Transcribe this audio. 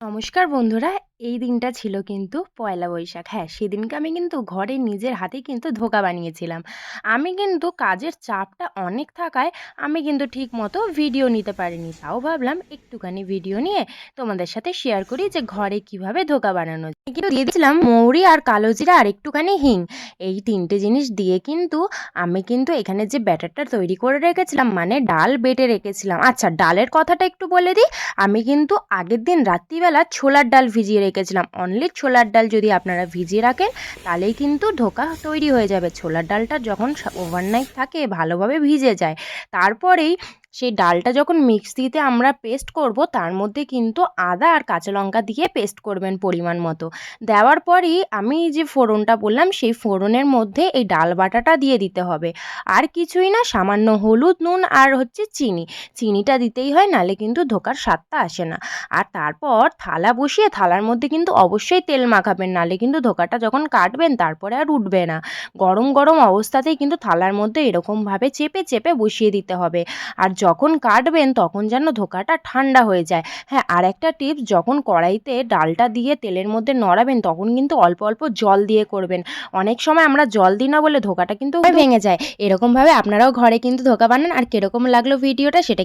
নমস্কার বন্ধুরা এই দিনটা ছিল কিন্তু পয়লা বৈশাখ। হ্যাঁ সেদিনকে আমি কিন্তু ঘরে নিজের হাতে কিন্তু ধোকা বানিয়েছিলাম। আমি কিন্তু কাজের চাপটা অনেক থাকায় আমি কিন্তু ঠিক মতো ভিডিও নিতে পারিনি। তাও ভাবলাম একটুখানি ভিডিও নিয়ে তোমাদের সাথে শেয়ার করি যে ঘরে কীভাবে ধোকা বানানো যায়। কিন্তু দিয়ে দিয়েছিলাম মৌরি আর কালো জিরা আর একটুখানি হিং। এই তিনটে জিনিস দিয়ে কিন্তু আমি কিন্তু এখানে যে ব্যাটারটা তৈরি করে রেখেছিলাম মানে ডাল বেটে রেখেছিলাম। আচ্ছা ডালের কথাটা একটু বলে দিই। আমি কিন্তু আগের দিন রাত্রিবেলা ছোলার ডাল ভিজিয়ে রেখেছিলাম। অনলি ছোলার ডাল যদি আপনারা ভিজিয়ে রাখেন, তাহলেই কিন্তু ঢোকা তৈরি হয়ে যাবে। ছোলার ডালটা যখন ওভারনাইট থাকে, ভালোভাবে ভিজে যায়। তারপরেই সেই ডালটা যখন মিক্সিতে আমরা পেস্ট করব, তার মধ্যে কিন্তু আদা আর কাঁচা লঙ্কা দিয়ে পেস্ট করবেন পরিমাণ মতো। দেওয়ার পরই আমি যে ফোড়নটা বললাম, সেই ফোড়নের মধ্যে এই ডাল বাটাটা দিয়ে দিতে হবে। আর কিছুই না, সামান্য হলুদ, নুন আর হচ্ছে চিনি। চিনিটা দিতেই হয়, নালে কিন্তু ধোকার স্বাদটা আসে না। আর তারপর থালা বসিয়ে, থালার মধ্যে কিন্তু অবশ্যই তেল মাখাবেন, নালে কিন্তু ধোকাটা যখন কাটবেন, তারপরে আর উঠবে না। গরম গরম অবস্থাতেই কিন্তু থালার মধ্যে এরকমভাবে চেপে চেপে বসিয়ে দিতে হবে। আর যখন কাটবেন তখন যেন ধোকাটা ঠান্ডা হয়ে যায়। হ্যাঁ আর একটা টিপস যখন কড়াইতে ডালটা দিয়ে তেলের মধ্যে নড়াবেন তখন কিন্তু অল্প অল্প জল দিয়ে করবেন। অনেক সময় আমরা জল দিই না বলে ধোকাটা কিন্তু ভেঙে যায়। এরকমভাবে আপনারাও ঘরে কিন্তু ধোকা বানান। আর কীরকম লাগল ভিডিওটা সেটা